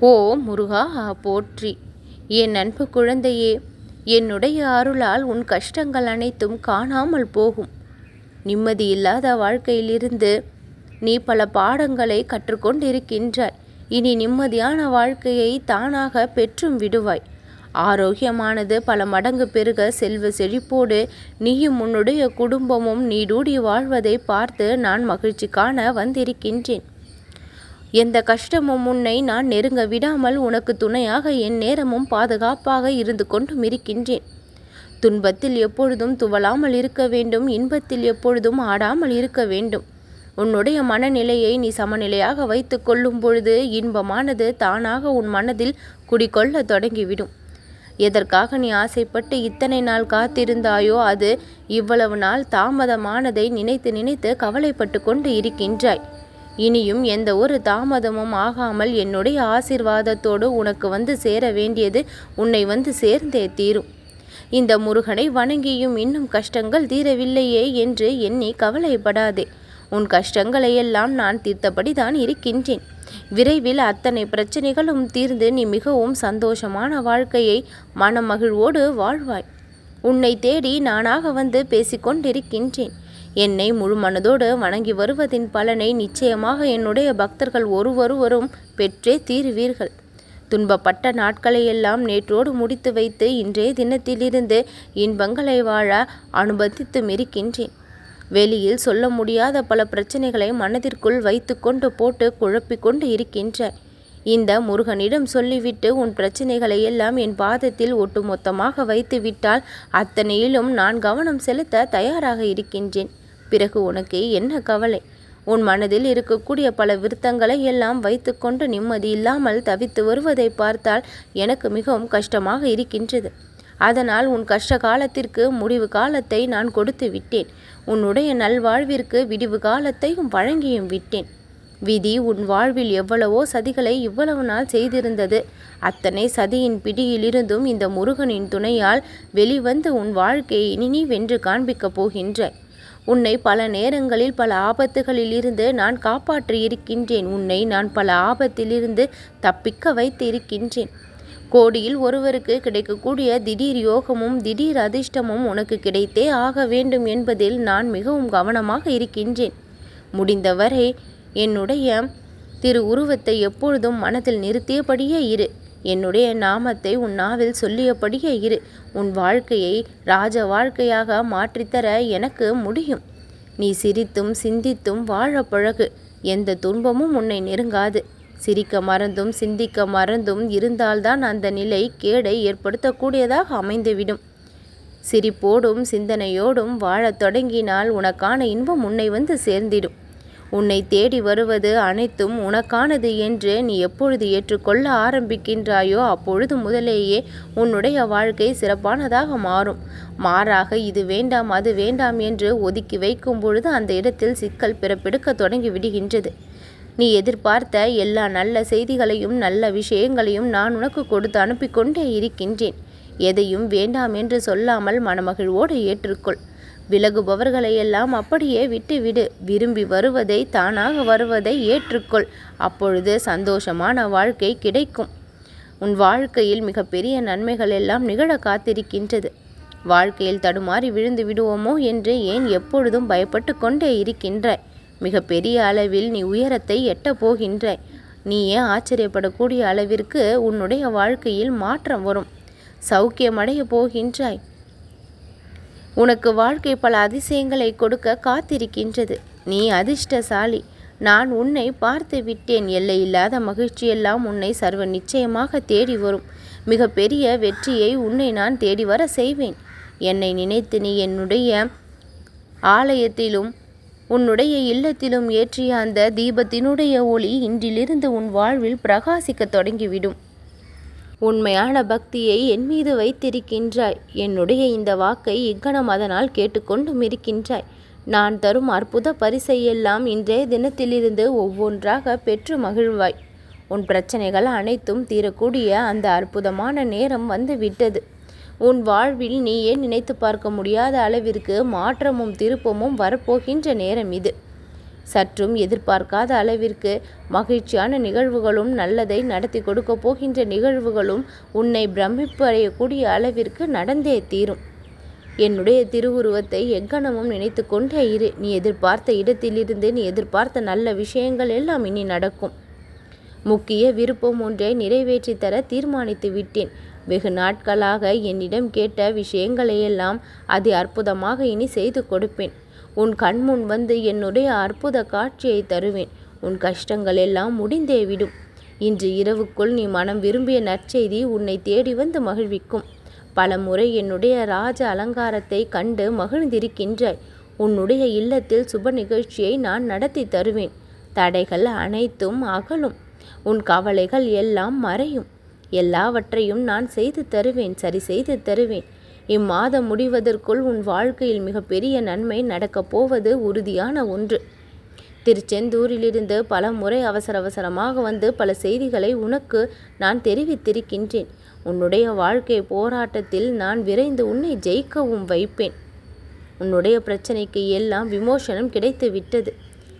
ஓ முருகா போற்றி. என் அன்பு குழந்தையே என்னுடைய அருளால் உன் கஷ்டங்கள் அனைத்தும் காணாமல் போகும். நிம்மதியில்லாத வாழ்க்கையிலிருந்து நீ பல பாடங்களை கற்றுக்கொண்டிருக்கின்றாய். இனி நிம்மதியான வாழ்க்கையை தானாக பெற்றும் விடுவாய். ஆரோக்கியமானது பல மடங்கு பெருக செல்வ செழிப்போடு நீயும் உன்னுடைய குடும்பமும் நீடூடி வாழ்வதை பார்த்து நான் மகிழ்ச்சி காண வந்திருக்கின்றேன். எந்த கஷ்டமும் உன்னை நான் நெருங்க விடாமல் உனக்கு துணையாக என் நேரமும் பாதுகாப்பாக இருந்து கொண்டும் இருக்கின்றேன். துன்பத்தில் எப்பொழுதும் துவளாமல் இருக்க வேண்டும் இன்பத்தில் எப்பொழுதும் ஆடாமல் இருக்க வேண்டும். உன்னுடைய மனநிலையை நீ சமநிலையாக வைத்து கொள்ளும் பொழுது இன்பமானது தானாக உன் மனதில் குடிகொள்ள தொடங்கிவிடும். எதற்காக நீ ஆசைப்பட்டு இத்தனை நாள் காத்திருந்தாயோ அது இவ்வளவு நாள் தாமதமானதை நினைத்து நினைத்து கவலைப்பட்டு கொண்டு இருக்கின்றாய். இனியும் எந்த ஒரு தாமதமும் ஆகாமல் என்னுடைய ஆசிர்வாதத்தோடு உனக்கு வந்து சேர வேண்டியது உன்னை வந்து சேர்ந்தே தீரும். இந்த முருகனை வணங்கியும் இன்னும் கஷ்டங்கள் தீரவில்லையே என்று எண்ணி கவலைப்படாதே. உன் கஷ்டங்களையெல்லாம் நான் தீர்த்தபடி தான் இருக்கின்றேன். விரைவில் அத்தனை பிரச்சனைகளும் தீர்ந்து நீ மிகவும் சந்தோஷமான வாழ்க்கையை மனமகிழ்வோடு வாழ்வாய். உன்னை தேடி நானாக வந்து பேசிக்கொண்டிருக்கின்றேன். என்னை முழு மனதோடு வணங்கி வருவதின் பலனை நிச்சயமாக என்னுடைய பக்தர்கள் ஒருவருவரும் பெற்றே தீருவீர்கள். துன்பப்பட்ட நாட்களையெல்லாம் நேற்றோடு முடித்து வைத்து இன்றைய தினத்திலிருந்து இன்பங்களை வாழ அனுமதித்து இருக்கின்றேன் வெளியில் சொல்ல முடியாத பல பிரச்சனைகளை மனதிற்குள் வைத்துக்கொண்டு போட்டு குழப்பிக்கொண்டு இருக்கின்ற இந்த முருகனிடம் சொல்லிவிட்டு உன் பிரச்சனைகளை எல்லாம் என் பாதத்தில் ஒட்டுமொத்தமாக வைத்துவிட்டால் அத்தனையிலும் நான் கவனம் செலுத்த தயாராக இருக்கின்றேன். பிறகு உனக்கு என்ன கவலை? உன் மனதில் இருக்கக்கூடிய பல விருத்தங்களை எல்லாம் வைத்துக்கொண்டு நிம்மதி இல்லாமல் தவித்து வருவதை பார்த்தால் எனக்கு மிகவும் கஷ்டமாக இருக்கின்றது. அதனால் உன் கஷ்ட காலத்திற்கு முடிவு காலத்தை நான் கொடுத்து விட்டேன். உன்னுடைய நல்வாழ்விற்கு விடிவு காலத்தையும் வழங்கியும் விட்டேன். விதி உன் வாழ்வில் எவ்வளவோ சதிகளை இவ்வளவு நாள் செய்திருந்தது. அத்தனை சதியின் பிடியிலிருந்தும் இந்த முருகனின் துணையால் வெளிவந்து உன் வாழ்க்கையை இனி வென்று காண்பிக்கப் போகின்றாய் உன்னை பல நேரங்களில் பல ஆபத்துகளில் இருந்து நான் காப்பாற்றி இருக்கின்றேன் உன்னை நான் பல ஆபத்திலிருந்து தப்பிக்க வைத்து இருக்கின்றேன் கோடியில் ஒருவருக்கு கிடைக்கக்கூடிய திடீர் யோகமும் திடீர் அதிர்ஷ்டமும் உனக்கு கிடைத்தே ஆக வேண்டும் என்பதில் நான் மிகவும் கவனமாக இருக்கின்றேன். முடிந்தவரை என்னுடைய திரு உருவத்தை எப்பொழுதும் மனதில் நிறுத்தியபடியே இரு. என்னுடைய நாமத்தை உன் நாவில் சொல்லியபடியே இரு. உன் வாழ்க்கையை ராஜ வாழ்க்கையாக மாற்றித்தர எனக்கு முடியும். நீ சிரித்தும் சிந்தித்தும் வாழ பழகு. எந்த துன்பமும் உன்னை நெருங்காது. சிரிக்க மறந்தும் சிந்திக்க மறந்தும் இருந்தால்தான் அந்த நிலை கேடை ஏற்படுத்தக்கூடியதாக அமைந்துவிடும். சிரிப்போடும் சிந்தனையோடும் வாழத் தொடங்கினால் உனக்கான இன்பம் உன்னை வந்து சேர்ந்திடும். உன்னை தேடி வருவது அனைத்தும் உனக்கானது என்று நீ எப்பொழுது ஏற்றுக்கொள்ள ஆரம்பிக்கின்றாயோ அப்பொழுது முதலேயே உன்னுடைய வாழ்க்கை சிறப்பானதாக மாறும். மாறாக இது வேண்டாம் அது வேண்டாம் என்று ஒதுக்கி வைக்கும் பொழுது அந்த இடத்தில் சிக்கல் பிறப்பெடுக்க தொடங்கி விடுகின்றது. நீ எதிர்பார்த்த எல்லா நல்ல செய்திகளையும் நல்ல விஷயங்களையும் நான் உனக்கு கொடுத்து அனுப்பிக்கொண்டே இருக்கின்றேன். எதையும் வேண்டாம் என்று சொல்லாமல் மனமகிழ்வோடு ஏற்றுக்கொள். விலகுபவர்களையெல்லாம் அப்படியே விட்டுவிடு. விரும்பி வருவதை தானாக வருவதை ஏற்றுக்கொள். அப்பொழுது சந்தோஷமான வாழ்க்கை கிடைக்கும். உன் வாழ்க்கையில் மிகப்பெரிய நன்மைகள் எல்லாம் நிகழ காத்திருக்கின்றது. வாழ்க்கையில் தடுமாறி விழுந்து விடுவோமோ என்று ஏன் எப்பொழுதும் பயப்பட்டு கொண்டே இருக்கின்றாய்? மிகப்பெரிய அளவில் நீ உயரத்தை எட்டப் போகின்றாய். நீ ஏன் ஆச்சரியப்படக்கூடிய அளவிற்கு உன்னுடைய வாழ்க்கையில் மாற்றம் வரும். சௌக்கியமடைய போகின்றாய். உனக்கு வாழ்க்கை பல அதிசயங்களை கொடுக்க காத்திருக்கின்றது. நீ அதிர்ஷ்டசாலி. நான் உன்னை பார்த்து விட்டேன். எல்லையில்லாத மகிழ்ச்சியெல்லாம் உன்னை சர்வ நிச்சயமாக தேடி வரும். மிக பெரிய வெற்றியை உன்னை நான் தேடி வர செய்வேன். என்னை நினைத்து நீ என்னுடைய ஆலயத்திலும் உன்னுடைய இல்லத்திலும் ஏற்றிய அந்த தீபத்தினுடைய ஒளி இன்றிலிருந்து உன் வாழ்வில் பிரகாசிக்க தொடங்கிவிடும். உண்மையான பக்தியை என் மீது வைத்திருக்கின்றாய். என்னுடைய இந்த வாக்கை இக்கணம் அதனால் கேட்டுக்கொண்டும் இருக்கின்றாய். நான் தரும் அற்புத பரிசையெல்லாம் இன்றைய தினத்திலிருந்து ஒவ்வொன்றாக பெற்று மகிழ்வாய். உன் பிரச்சனைகள் அனைத்தும் தீரக்கூடிய அந்த அற்புதமான நேரம் வந்து விட்டது உன் வாழ்வில் நீ ஏன் நினைத்து பார்க்க முடியாத அளவிற்கு மாற்றமும் திருப்பமும் வரப்போகின்ற நேரம் இது. சற்றும் எதிர்பார்க்காத அளவிற்கு மகிழ்ச்சியான நிகழ்வுகளும் நல்லதை நடத்தி கொடுக்க போகின்ற நிகழ்வுகளும் உன்னை பிரமிப்படையக்கூடிய அளவிற்கு நடந்தே தீரும். என்னுடைய திருவுருவத்தை எக்கணமும் நினைத்து கொண்டே இரு. நீ எதிர்பார்த்த இடத்திலிருந்து நீ எதிர்பார்த்த நல்ல விஷயங்கள் எல்லாம் இனி நடக்கும். முக்கிய விருப்பம் ஒன்றை நிறைவேற்றி தர தீர்மானித்து விட்டேன். வெகு நாட்களாக என்னிடம் கேட்ட விஷயங்களையெல்லாம் அது அற்புதமாக இனி செய்து கொடுப்பேன். உன் கண்முன் வந்து என்னுடைய அற்புத காட்சியை தருவேன். உன் கஷ்டங்கள் எல்லாம் முடிந்தே விடும். இன்று இரவுக்குள் நீ மனம் விரும்பிய நற்செய்தி உன்னை தேடி வந்து மகிழ்விக்கும். பல முறை என்னுடைய ராஜ அலங்காரத்தை கண்டு மகிழ்ந்திருக்கின்றாய். உன்னுடைய இல்லத்தில் சுப நிகழ்ச்சியை நான் நடத்தி தருவேன். தடைகள் அனைத்தும் அகலும். உன் கவலைகள் எல்லாம் மறையும். எல்லாவற்றையும் நான் செய்து தருவேன் சரி செய்து தருவேன். இம்மாதம் முடிவதற்குள் உன் வாழ்க்கையில் மிகப்பெரிய நன்மை நடக்கப் போவது உறுதியான ஒன்று. திருச்செந்தூரிலிருந்து பல முறை அவசர அவசரமாக வந்து பல செய்திகளை உனக்கு நான் தெரிவித்திருக்கின்றேன். உன்னுடைய வாழ்க்கை போராட்டத்தில் நான் விரைந்து உன்னை ஜெயிக்கவும் வைப்பேன். உன்னுடைய பிரச்சனைக்கு எல்லாம் விமோசனம் கிடைத்து விட்டது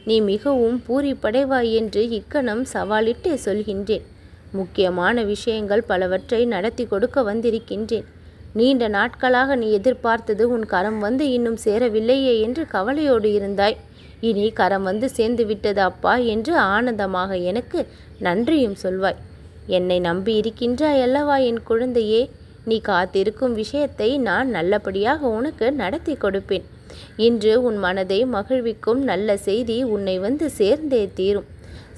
நீ மிகவும் பூரிப்படைவாய் என்று இக்கணம் சவாலிட்டே சொல்கின்றேன். முக்கியமான விஷயங்கள் பலவற்றை நடத்தி கொடுக்க வந்திருக்கின்றேன். நீண்ட நாட்களாக நீ எதிர்பார்த்தது உன் கரம் வந்து இன்னும் சேரவில்லையே என்று கவலையோடு இருந்தாய். இனி கரம் வந்து சேர்ந்து விட்டது அப்பா என்று ஆனந்தமாக எனக்கு நன்றியும் சொல்வாய். என்னை நம்பி இருக்கின்றாய் அல்லவா என் குழந்தையே? நீ காத்திருக்கும் விஷயத்தை நான் நல்லபடியாக உனக்கு நடத்தி கொடுப்பேன். இன்று உன் மனதை மகிழ்விக்கும் நல்ல செய்தி உன்னை வந்து சேர்ந்தே தீரும்.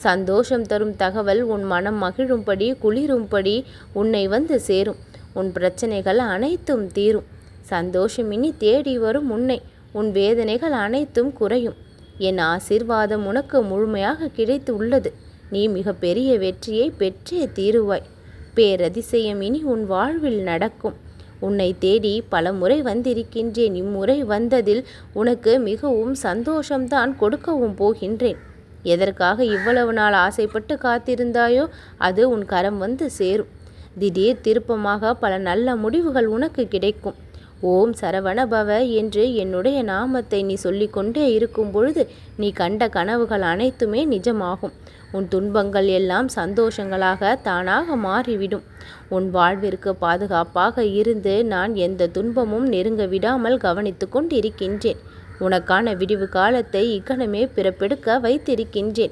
சந்தோஷம் தரும் தகவல் உன் மனம் மகிழும்படி குளிரும்படி உன்னை வந்து சேரும். உன் பிரச்சனைகள் அனைத்தும் தீரும். சந்தோஷம் இனி தேடி வரும் உன்னை. உன் வேதனைகள் அனைத்தும் குறையும். என் ஆசீர்வாதம் உனக்கு முழுமையாக கிடைத்து உள்ளது. நீ மிகப்பெரிய வெற்றியை பெற்றே தீருவாய். பேரதிசயம் இனி உன் வாழ்வில் நடக்கும். உன்னை தேடி பல முறை வந்திருக்கின்றேன். இம்முறை வந்ததில் உனக்கு மிகவும் சந்தோஷம்தான் கொடுக்கவும் போகின்றேன். எதற்காக இவ்வளவு நாள் ஆசைப்பட்டு காத்திருந்தாயோ அது உன் கரம் வந்து சேரும். திடீர் திருப்பமாக பல நல்ல முடிவுகள் உனக்கு கிடைக்கும். ஓம் சரவணபவ என்று என்னுடைய நாமத்தை நீ சொல்லிக்கொண்டே இருக்கும் பொழுது நீ கண்ட கனவுகள் அனைத்துமே நிஜமாகும். உன் துன்பங்கள் எல்லாம் சந்தோஷங்களாக தானாக மாறிவிடும். உன் வாழ்விற்கு பாதுகாப்பாக இருந்து நான் எந்த துன்பமும் நெருங்க விடாமல் கவனித்து கொண்டிருக்கின்றேன். உனக்கான விடிவு காலத்தை இக்கணமே பிறப்பெடுக்க வைத்திருக்கின்றேன்.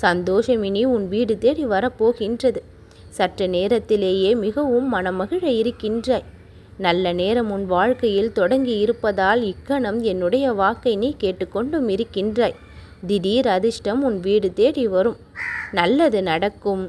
சந்தோஷமினி உன் வீடு தேடி வரப்போகின்றது. சற்று நேரத்திலேயே மிகவும் மனமகிழ இருக்கின்றாய். நல்ல நேரம் உன் வாழ்க்கையில் தொடங்கி இருப்பதால் இக்கணம் என்னுடைய வாக்கை நீ கேட்டுக்கொண்டும் இருக்கின்றாய். திடீர் அதிர்ஷ்டம் உன் வீடு தேடி வரும். நல்லது நடக்கும்.